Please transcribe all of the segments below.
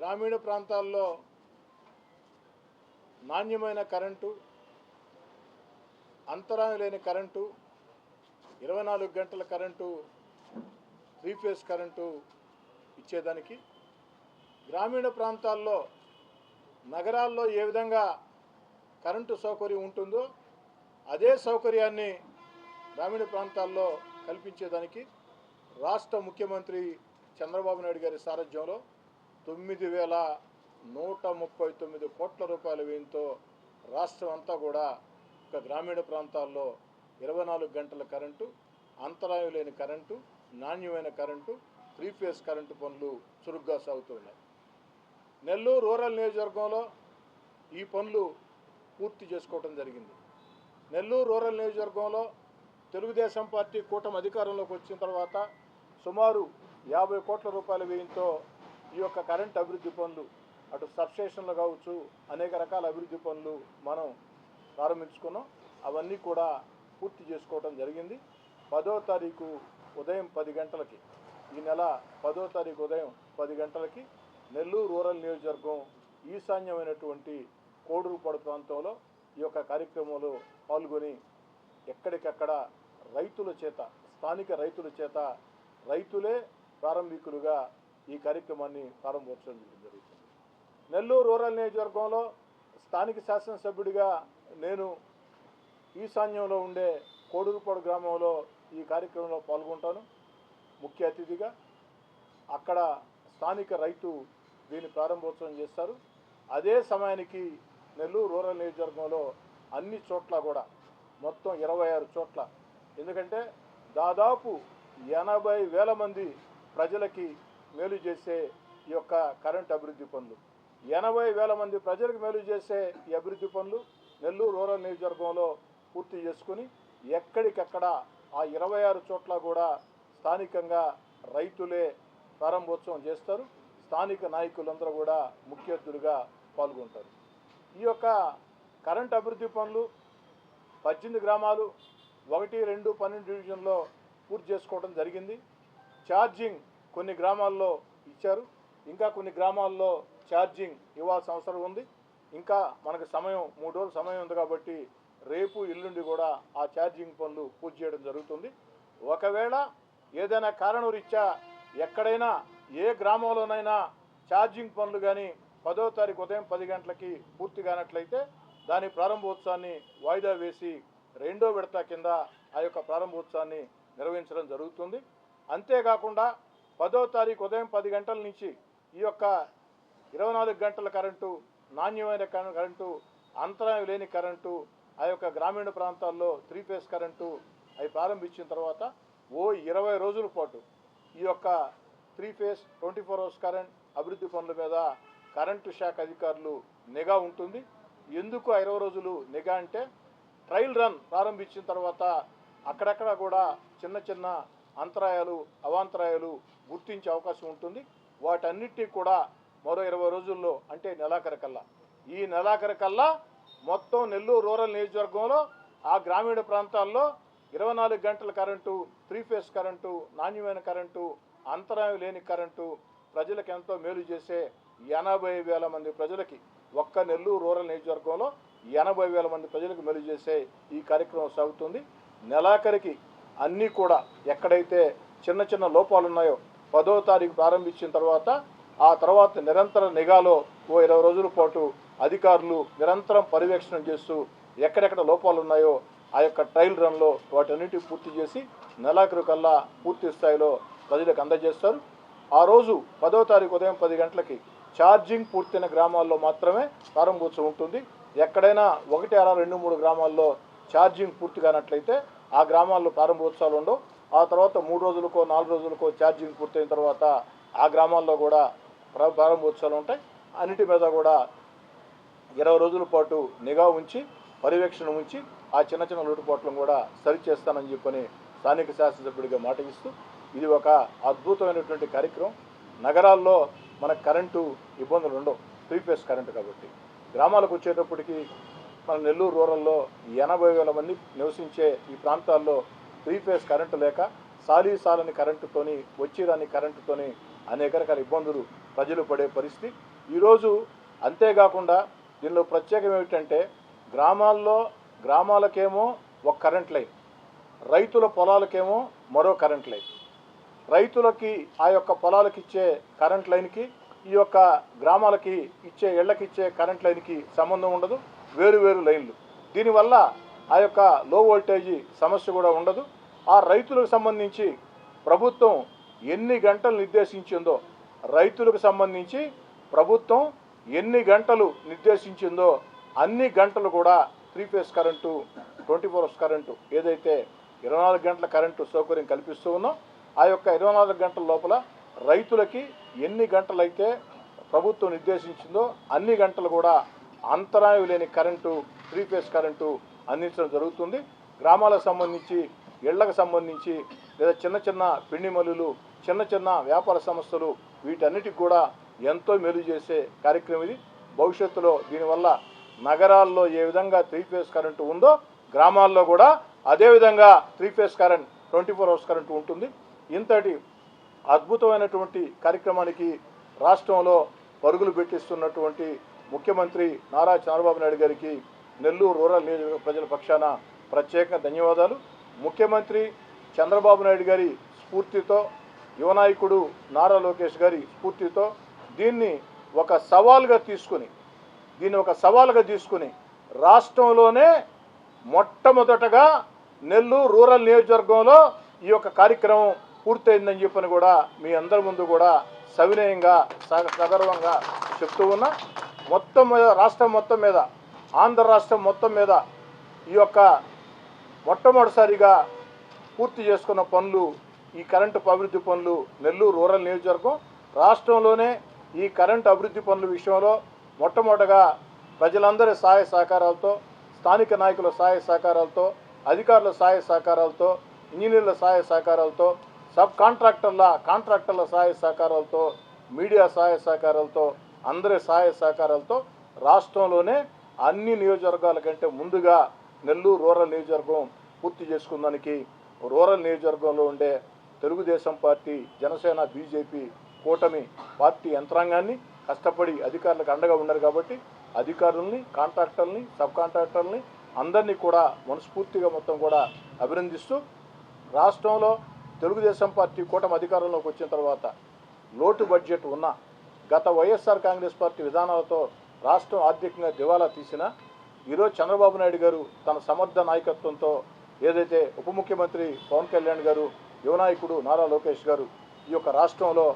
గ్రామీణ ప్రాంతాల్లో నాణ్యమైన కరెంటు అంతరాయం లేని కరెంటు ఇరవై నాలుగు గంటల కరెంటు త్రీ ఫేస్ కరెంటు ఇచ్చేదానికి గ్రామీణ ప్రాంతాల్లో నగరాల్లో ఏ విధంగా కరెంటు సౌకర్యం ఉంటుందో అదే సౌకర్యాన్ని గ్రామీణ ప్రాంతాల్లో కల్పించేదానికి రాష్ట్ర ముఖ్యమంత్రి చంద్రబాబు నాయుడు గారి సారథ్యంలో తొమ్మిది వేల నూట ముప్పై తొమ్మిది కోట్ల రూపాయల వ్యయంతో రాష్ట్రం అంతా కూడా ఒక గ్రామీణ ప్రాంతాల్లో ఇరవై నాలుగు గంటల కరెంటు అంతరాయం లేని కరెంటు నాణ్యమైన కరెంటు త్రీ ఫేస్ కరెంటు పనులు చురుగ్గా సాగుతున్నాయి నెల్లూరు రూరల్ నియోజకవర్గంలో ఈ పనులు పూర్తి చేసుకోవడం జరిగింది. నెల్లూరు రూరల్ నియోజకవర్గంలో తెలుగుదేశం పార్టీ కూటమి అధికారంలోకి వచ్చిన తర్వాత సుమారు యాభై కోట్ల రూపాయల వ్యయంతో ఈ యొక్క కరెంట్ అభివృద్ధి పనులు అటు సబ్స్టేషన్లు కావచ్చు అనేక రకాల అభివృద్ధి పనులు మనం ప్రారంభించుకున్నాం. అవన్నీ కూడా పూర్తి చేసుకోవడం జరిగింది. పదో తారీఖు ఉదయం పది గంటలకి ఈ నెల పదో తారీఖు ఉదయం పది గంటలకి నెల్లూరు రూరల్ నియోజకవర్గం ఈశాన్యమైనటువంటి కోడూరుపాడు ప్రాంతంలో ఈ యొక్క కార్యక్రమంలో పాల్గొని ఎక్కడికక్కడ రైతుల చేత స్థానిక రైతుల చేత రైతులే ప్రారంభికులుగా ఈ కార్యక్రమాన్ని ప్రారంభోత్సవం జరుగుతుంది. నెల్లూరు రూరల్ నియోజకవర్గంలో స్థానిక శాసనసభ్యుడిగా నేను ఈశాన్యంలో ఉండే కోడూరుపాడు గ్రామంలో ఈ కార్యక్రమంలో పాల్గొంటాను. ముఖ్య అతిథిగా అక్కడ స్థానిక రైతు దీన్ని ప్రారంభోత్సవం చేస్తారు. అదే సమయానికి నెల్లూరు రూరల్ నియోజకవర్గంలో అన్ని చోట్ల కూడా మొత్తం ఇరవై ఆరు చోట్ల ఎందుకంటే దాదాపు ఎనభై వేల మంది ప్రజలకి మేలు చేసే ఈ యొక్క కరెంట్ అభివృద్ధి పనులు. ఎనభై వేల మంది ప్రజలకు మేలు చేసే ఈ అభివృద్ధి పనులు నెల్లూరు రూరల్ నియోజకవర్గంలో పూర్తి చేసుకుని ఎక్కడికక్కడ ఆ ఇరవై ఆరు చోట్ల కూడా స్థానికంగా రైతులే ప్రారంభోత్సవం చేస్తారు. స్థానిక నాయకులందరూ కూడా ముఖ్య అతిథులుగా పాల్గొంటారు. ఈ యొక్క కరెంట్ అభివృద్ధి పనులు పద్దెనిమిది గ్రామాలు ఒకటి రెండు పన్నెండు డివిజన్లో పూర్తి చేసుకోవడం జరిగింది. ఛార్జింగ్ కొన్ని గ్రామాల్లో ఇచ్చారు. ఇంకా కొన్ని గ్రామాల్లో ఛార్జింగ్ ఇవ్వాల్సిన అవసరం ఉంది. ఇంకా మనకు సమయం మూడు రోజులు సమయం ఉంది కాబట్టి రేపు ఎల్లుండి కూడా ఆ ఛార్జింగ్ పనులు పూర్తి చేయడం జరుగుతుంది. ఒకవేళ ఏదైనా కారణం రీత్యా ఎక్కడైనా ఏ గ్రామంలోనైనా ఛార్జింగ్ పనులు కానీ పదో తారీఖు ఉదయం పది గంటలకి పూర్తి కానట్లయితే దాని ప్రారంభోత్సవాన్ని వాయిదా వేసి రెండో విడత కింద ఆ యొక్క ప్రారంభోత్సవాన్ని నిర్వహించడం జరుగుతుంది. అంతేకాకుండా పదో తారీఖు ఉదయం పది గంటల నుంచి ఈ యొక్క ఇరవై నాలుగు గంటల కరెంటు నాణ్యమైన కరెంటు అంతరాయం లేని కరెంటు ఆ యొక్క గ్రామీణ ప్రాంతాల్లో త్రీ ఫేస్ కరెంటు అవి ప్రారంభించిన తర్వాత ఓ ఇరవై రోజుల పాటు ఈ యొక్క three phase twenty four hours current అభివృద్ధి పనుల మీద కరెంటు శాఖ అధికారులు నిఘా ఉంటుంది. ఎందుకు ఇరవై రోజులు నిఘా అంటే ట్రయల్ రన్ ప్రారంభించిన తర్వాత అక్కడక్కడ కూడా చిన్న చిన్న అంతరాయాలు అవాంతరాయాలు గుర్తించే అవకాశం ఉంటుంది. వాటన్నిటినీ కూడా మరో ఇరవై రోజుల్లో అంటే నెలాఖరు కల్లా. ఈ నెలాఖరు కల్లా మొత్తం నెల్లూరు రూరల్ నియోజకవర్గంలో ఆ గ్రామీణ ప్రాంతాల్లో ఇరవై నాలుగు గంటల కరెంటు త్రీ ఫేస్ కరెంటు నాణ్యమైన కరెంటు అంతరాయం లేని కరెంటు ప్రజలకు ఎంతో మేలు చేసే ఎనభై వేల మంది ప్రజలకి ఒక్క నెల్లూరు రూరల్ నియోజకవర్గంలో ఎనభై వేల మంది ప్రజలకు మేలు చేసే ఈ కార్యక్రమం సాగుతుంది. నెలాఖరికి అన్నీ కూడా ఎక్కడైతే చిన్న చిన్న లోపాలు ఉన్నాయో పదో తారీఖు ప్రారంభించిన తర్వాత ఆ తర్వాత నిరంతర నిఘాలో ఓ ఇరవై రోజుల పాటు అధికారులు నిరంతరం పర్యవేక్షణ చేస్తూ ఎక్కడెక్కడ లోపాలు ఉన్నాయో ఆ యొక్క ట్రయల్ రన్లో వాటన్నిటి పూర్తి చేసి నెలాఖరు కల్లా పూర్తి స్థాయిలో ప్రజలకు అందజేస్తారు. ఆ రోజు పదో తారీఖు ఉదయం పది గంటలకి ఛార్జింగ్ పూర్తయిన గ్రామాల్లో మాత్రమే ప్రారంభోత్సవం ఉంటుంది. ఎక్కడైనా ఒకటి అర రెండు మూడు గ్రామాల్లో ఛార్జింగ్ పూర్తి కానట్లయితే ఆ గ్రామాల్లో ప్రారంభోత్సవాలు ఉండవు. ఆ తర్వాత మూడు రోజులకో నాలుగు రోజులకో ఛార్జింగ్ పూర్తయిన తర్వాత ఆ గ్రామాల్లో కూడా ప్రారంభోత్సవాలు ఉంటాయి. అన్నిటి మీద కూడా ఇరవై రోజుల పాటు నిఘా ఉంచి పర్యవేక్షణ ఉంచి ఆ చిన్న చిన్న లోటుపాట్లను కూడా సరిచేస్తానని చెప్పని స్థానిక శాసనసభ్యుడిగా మాట ఇస్తూ ఇది ఒక అద్భుతమైనటువంటి కార్యక్రమం. నగరాల్లో మనకు కరెంటు ఇబ్బందులు ఉండవు. త్రీ ఫేస్ కరెంటు కాబట్టి. గ్రామాలకు వచ్చేటప్పటికి మన నెల్లూరు రూరల్లో ఎనభై వేల మంది నివసించే ఈ ప్రాంతాల్లో త్రీ ఫేస్ కరెంటు లేక సాలీ సాలని కరెంటుతోని వచ్చిరాని కరెంటుతోని అనేక రకాల ఇబ్బందులు ప్రజలు పడే పరిస్థితి. ఈరోజు అంతేకాకుండా దీనిలో ప్రత్యేకం ఏమిటంటే గ్రామాల్లో గ్రామాలకేమో ఒక కరెంట్ లైన్ రైతుల పొలాలకేమో మరో కరెంట్ లైన్. రైతులకి ఆ యొక్క పొలాలకి ఇచ్చే కరెంట్ లైన్కి ఈ యొక్క గ్రామాలకి ఇచ్చే ఇళ్ళకి ఇచ్చే కరెంట్ లైన్కి సంబంధం ఉండదు. వేరు వేరు లైన్లు. దీనివల్ల ఆ యొక్క లో వోల్టేజీ సమస్య కూడా ఉండదు. ఆ రైతులకు సంబంధించి ప్రభుత్వం ఎన్ని గంటలు నిర్దేశించిందో రైతులకు సంబంధించి ప్రభుత్వం ఎన్ని గంటలు నిర్దేశించిందో అన్ని గంటలు కూడా three phase current twenty four hours current ఏదైతే ఇరవై నాలుగు గంటల కరెంటు సౌకర్యం కల్పిస్తూ ఉన్నాం ఆ యొక్క ఇరవై నాలుగు గంటల లోపల రైతులకి ఎన్ని గంటలైతే ప్రభుత్వం నిర్దేశించిందో అన్ని గంటలు కూడా అంతరాయం లేని కరెంటు త్రీ ఫేస్ కరెంటు అందించడం జరుగుతుంది. గ్రామాలకు సంబంధించి ఇళ్ళకు సంబంధించి లేదా చిన్న చిన్న పిండి మల్లులు చిన్న చిన్న వ్యాపార సంస్థలు వీటన్నిటికి కూడా ఎంతో మేలు చేసే కార్యక్రమం ఇది. భవిష్యత్తులో దీనివల్ల నగరాల్లో ఏ విధంగా త్రీ ఫేస్ కరెంటు ఉందో గ్రామాల్లో కూడా అదే విధంగా three phase current twenty four hours current ఉంటుంది. ఇంతటి అద్భుతమైనటువంటి కార్యక్రమానికి రాష్ట్రంలో పరుగులు పెట్టిస్తున్నటువంటి ముఖ్యమంత్రి నారా చంద్రబాబు నాయుడు గారికి నెల్లూరు రూరల్ నియోజకవర్గ ప్రజల పక్షాన ప్రత్యేకంగా ధన్యవాదాలు. ముఖ్యమంత్రి చంద్రబాబు నాయుడు గారి స్ఫూర్తితో యువనాయకుడు నారా లోకేష్ గారి స్ఫూర్తితో దీన్ని ఒక సవాల్గా తీసుకుని దీన్ని ఒక సవాల్గా తీసుకుని రాష్ట్రంలోనే మొట్టమొదటగా నెల్లూరు రూరల్ నియోజకవర్గంలో ఈ యొక్క కార్యక్రమం పూర్తయిందని చెప్పని కూడా మీ అందరి ముందు కూడా సవినయంగా సగర్వంగా చెప్తూ ఉన్నా. మొత్తం మీద రాష్ట్రం మొత్తం మీద ఆంధ్ర రాష్ట్రం మొత్తం మీద ఈ యొక్క మొట్టమొదటిసారిగా పూర్తి చేసుకున్న పనులు ఈ కరెంటు అభివృద్ధి పనులు నెల్లూరు రూరల్ నియోజకవర్గం. రాష్ట్రంలోనే ఈ కరెంటు అభివృద్ధి పనుల విషయంలో మొట్టమొదటగా ప్రజలందరి సహాయ సహకారాలతో స్థానిక నాయకుల సహాయ సహకారాలతో అధికారుల సహాయ సహకారాలతో ఇంజనీర్ల సహాయ సహకారాలతో సబ్ కాంట్రాక్టర్ల కాంట్రాక్టర్ల సహాయ సహకారాలతో మీడియా సహాయ సహకారాలతో అందరి సహాయ సహకారాలతో రాష్ట్రంలోనే అన్ని నియోజకవర్గాల కంటే ముందుగా నెల్లూరు రూరల్ నియోజకవర్గం పూర్తి చేసుకుందానికి రూరల్ నియోజకవర్గంలో ఉండే తెలుగుదేశం పార్టీ జనసేన బీజేపీ కూటమి పార్టీ యంత్రాంగాన్ని కష్టపడి అధికారులకు అండగా ఉన్నారు కాబట్టి అధికారుల్ని కాంట్రాక్టర్ని సబ్ కాంట్రాక్టర్ని అందరినీ కూడా మనస్ఫూర్తిగా మొత్తం కూడా అభినందిస్తూ రాష్ట్రంలో తెలుగుదేశం పార్టీ కూటమి అధికారంలోకి వచ్చిన తర్వాత లోటు బడ్జెట్ ఉన్న గత వైఎస్ఆర్ కాంగ్రెస్ పార్టీ విధానాలతో రాష్ట్రం ఆర్థికంగా దివాలా తీసిన ఈరోజు చంద్రబాబు నాయుడు గారు తన సమర్థ నాయకత్వంతో ఏదైతే ఉప ముఖ్యమంత్రి పవన్ కళ్యాణ్ గారు యువనాయకుడు నారా లోకేష్ గారు ఈ యొక్క రాష్ట్రంలో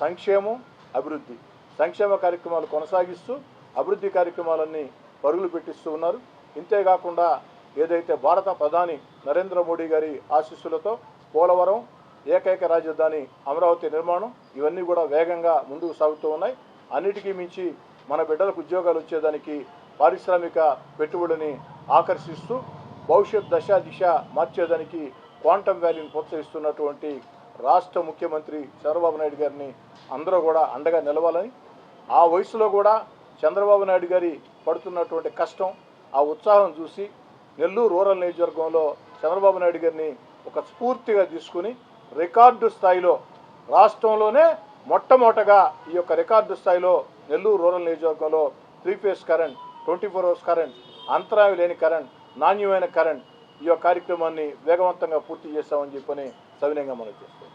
సంక్షేమం అభివృద్ధి సంక్షేమ కార్యక్రమాలు కొనసాగిస్తూ అభివృద్ధి కార్యక్రమాలన్నీ పరుగులు పెట్టిస్తూ ఉన్నారు. ఇంతేకాకుండా ఏదైతే భారత ప్రధాని నరేంద్ర మోడీ గారి ఆశీస్సులతో పోలవరం ఏకైక రాజధాని అమరావతి నిర్మాణం ఇవన్నీ కూడా వేగంగా ముందుకు సాగుతూ ఉన్నాయి. అన్నిటికీ మించి మన బిడ్డలకు ఉద్యోగాలు వచ్చేదానికి పారిశ్రామిక పెట్టుబడిని ఆకర్షిస్తూ భవిష్యత్ దశ దిశ మార్చేదానికి క్వాంటమ్ వ్యాలీని ప్రోత్సహిస్తున్నటువంటి రాష్ట్ర ముఖ్యమంత్రి చంద్రబాబు నాయుడు గారిని అందరూ కూడా అండగా నిలవాలని ఆ వయసులో కూడా చంద్రబాబు నాయుడు గారి పడుతున్నటువంటి కష్టం ఆ ఉత్సాహం చూసి నెల్లూరు రూరల్ నియోజకవర్గంలో చంద్రబాబు నాయుడు గారిని ఒక స్ఫూర్తిగా తీసుకుని రికార్డు స్థాయిలో రాష్ట్రంలోనే మొట్టమొదటగా ఈ యొక్క రికార్డు స్థాయిలో నెల్లూరు రూరల్ నియోజకవర్గంలో three phase current twenty four hours current అంతరాయం లేని కరెంట్ నాణ్యమైన కరెంట్ ఈ యొక్క కార్యక్రమాన్ని వేగవంతంగా పూర్తి చేస్తామని చెప్పని సవినయంగా మనం చేస్తాం